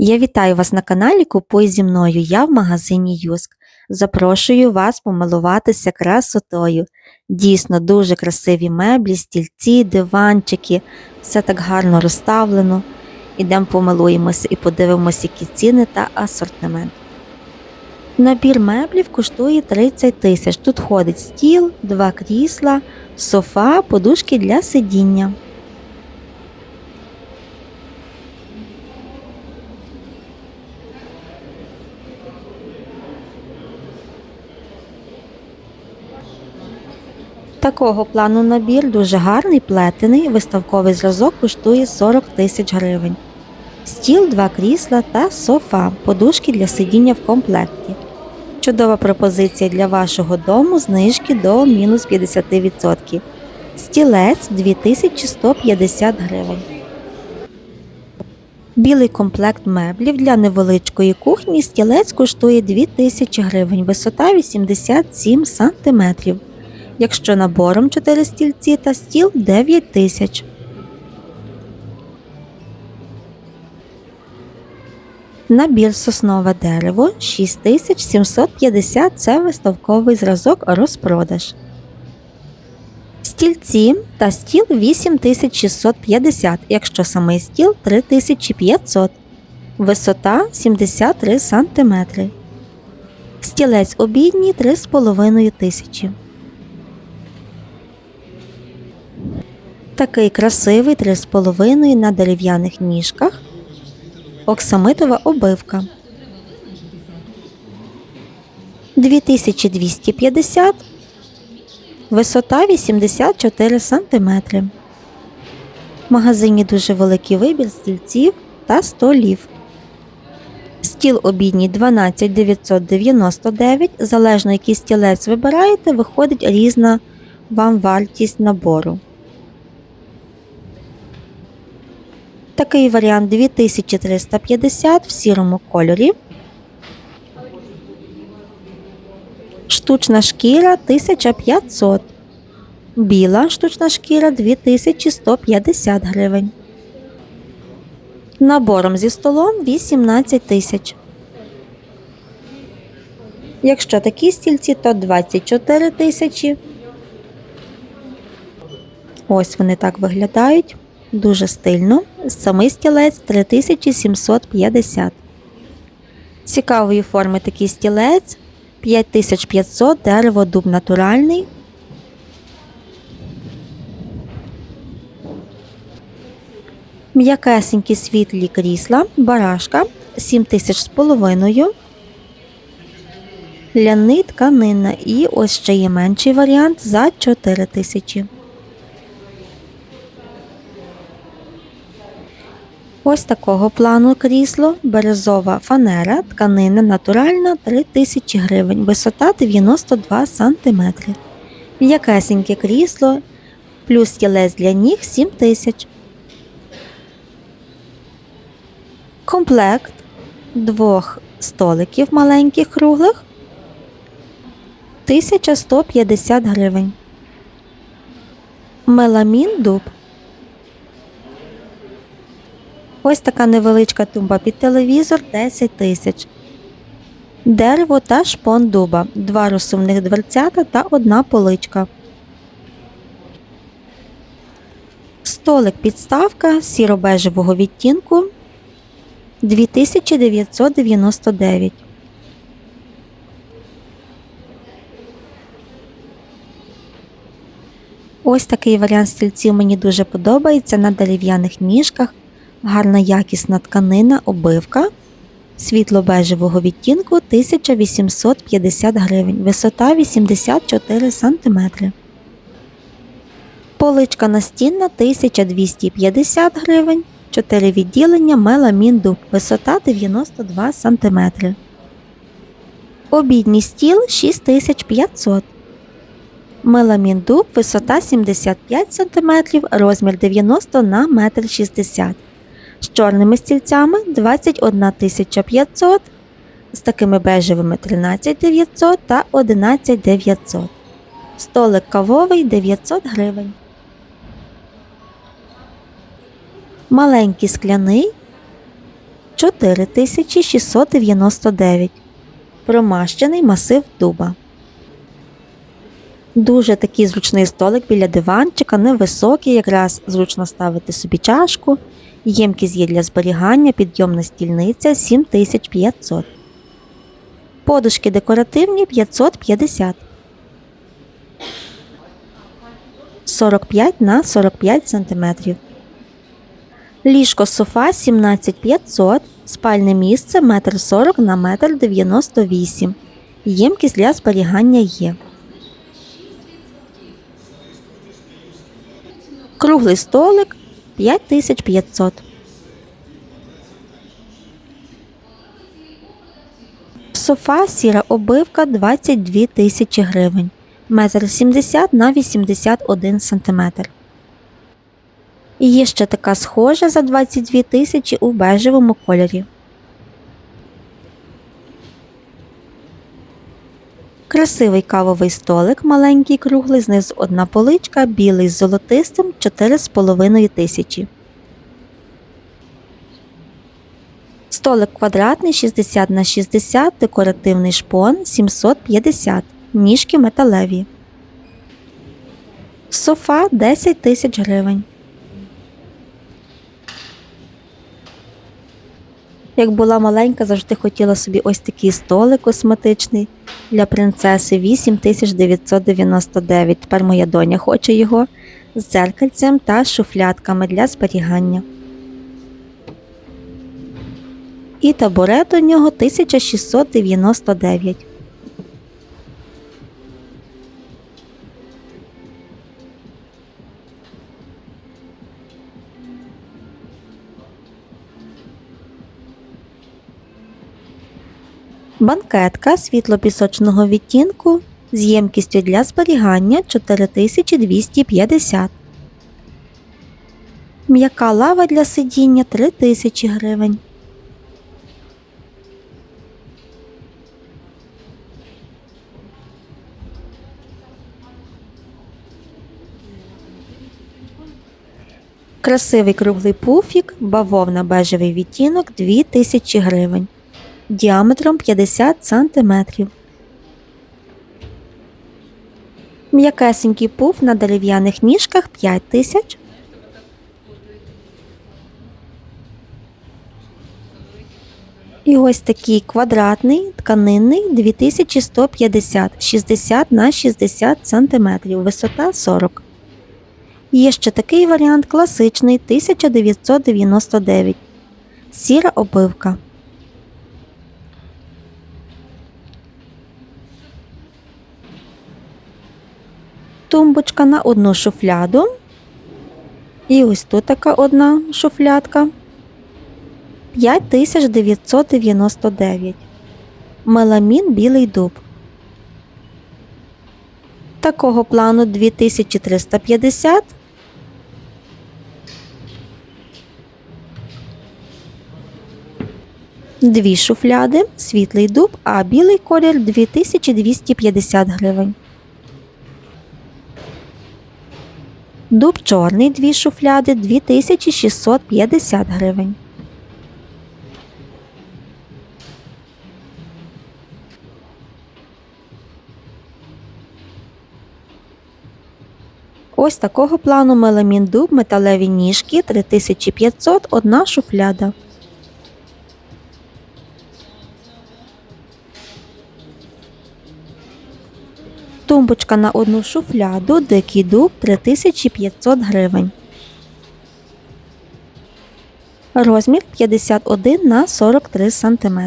Я вітаю вас на каналі Купуй зі мною. Я в магазині Юск. Запрошую вас помилуватися красотою. Дійсно дуже красиві меблі, стільці, диванчики, все так гарно розставлено. Ідемо помилуємося і подивимося, які ціни та асортимент. Набір меблів коштує 30 тисяч. Тут входить стіл, два крісла, софа, подушки для сидіння. Такого плану набір дуже гарний, плетений, виставковий зразок коштує 40 тисяч гривень. Стіл, два крісла та софа, подушки для сидіння в комплекті. Чудова пропозиція для вашого дому, знижки до мінус 50%. Стілець 2150 гривень. Білий комплект меблів для невеличкої кухні стілець коштує 2000 гривень, висота 87 см. Якщо набором 4 стільці та стіл 9 тисяч. Набір соснове дерево 6750 це виставковий зразок розпродаж. Стільці та стіл 8650, якщо самий стіл 3500. Висота 73 см. Стілець обідній 3,5 тисячі. Такий красивий 3,5 на дерев'яних ніжках. Оксамитова обивка. 2250. Висота 84 см. В магазині дуже великий вибір стільців та столів. Стіл обідній 12999. Залежно який стілець вибираєте, виходить різна вам вартість набору. Такий варіант 2350 в сірому кольорі. Штучна шкіра 1500. Біла штучна шкіра 2150 гривень. Набором зі столом 18 тисяч. Якщо такі стільці, то 24 тисячі. Ось вони так виглядають. Дуже стильно. Самий стілець 3750. Цікавої форми такий стілець 5500 дерево дуб натуральний. М'якесенькі світлі крісла, барашка 7000 з половиною. Ляний тканина і ось ще є менший варіант за 4000. Ось такого плану крісло, березова фанера, тканина натуральна 3000 гривень, висота 92 см. М'якесеньке крісло, плюс стілець для ніг 7000. Комплект двох столиків маленьких круглих 1150 гривень. Меламін дуб Ось така невеличка тумба під телевізор 10 тисяч. Дерево та шпон дуба, два розсувних дверцята та одна поличка. Столик підставка сіро-бежевого відтінку 2999. Ось такий варіант стільців мені дуже подобається на дерев'яних ніжках гарна якісна тканина, обивка. Світло-бежевого відтінку 1850 гривень, висота 84 см. Поличка настінна 1250 гривень, 4 відділення меламін дуб, висота 92 см. Обідній стіл 6500 Меламін дуб, висота 75 см, розмір 90 на 1,60 м чорними стільцями 21 500, з такими бежевими 13 900 та 11 900. Столик кавовий 900 гривень. Маленький скляний 4699. Промащений масив дуба. Дуже такий зручний столик біля диванчика, невисокий, якраз зручно ставити собі чашку. Ємкість є для зберігання, підйомна стільниця 7500. Подушки декоративні 550. 45 на 45 см. Ліжко софа 17500, спальне місце 1,40 на 1,98 м. Ємкість для зберігання є. Круглий столик 5500. Софа сіра обивка 22 тисячі гривень. Метр 70 на 81 сантиметр. Є ще така схожа за 22 тисячі у бежевому кольорі. Красивий кавовий столик, маленький круглий, знизу одна поличка, білий з золотистим 4,5 тисячі. Столик квадратний 60 на 60, декоративний шпон 750, ніжки металеві. Софа 10 тисяч гривень. Як була маленька, завжди хотіла собі ось такий столик косметичний для принцеси 8999. Тепер моя доня хоче його з дзеркальцем та шуфлятками для зберігання. І табурет у нього 1699. Банкетка світло-пісочного відтінку з ємкістю для зберігання 4250. М'яка лава для сидіння 3000 гривень. Красивий круглий пуфік, бавовна бежевий відтінок 2000 гривень діаметром 50 см. М'якесенький пуф на дерев'яних ніжках 5000. І ось такий квадратний тканинний 2150 60 на 60 см, висота 40 Є ще такий варіант класичний 1999. Сіра обивка. Тумбочка на одну шуфляду. І ось тут така одна шуфлядка. 5999. Меламін білий дуб. Такого плану 2350. Дві шуфляди, світлий дуб, а білий колір 2250 гривень. Дуб чорний дві шуфляди 2650 гривень. Ось такого плану меламін дуб металеві ніжки 3500 одна шуфляда. Тумбочка на одну шуфляду, дикий дуб 3500 гривень. Розмір 51 на 43 см.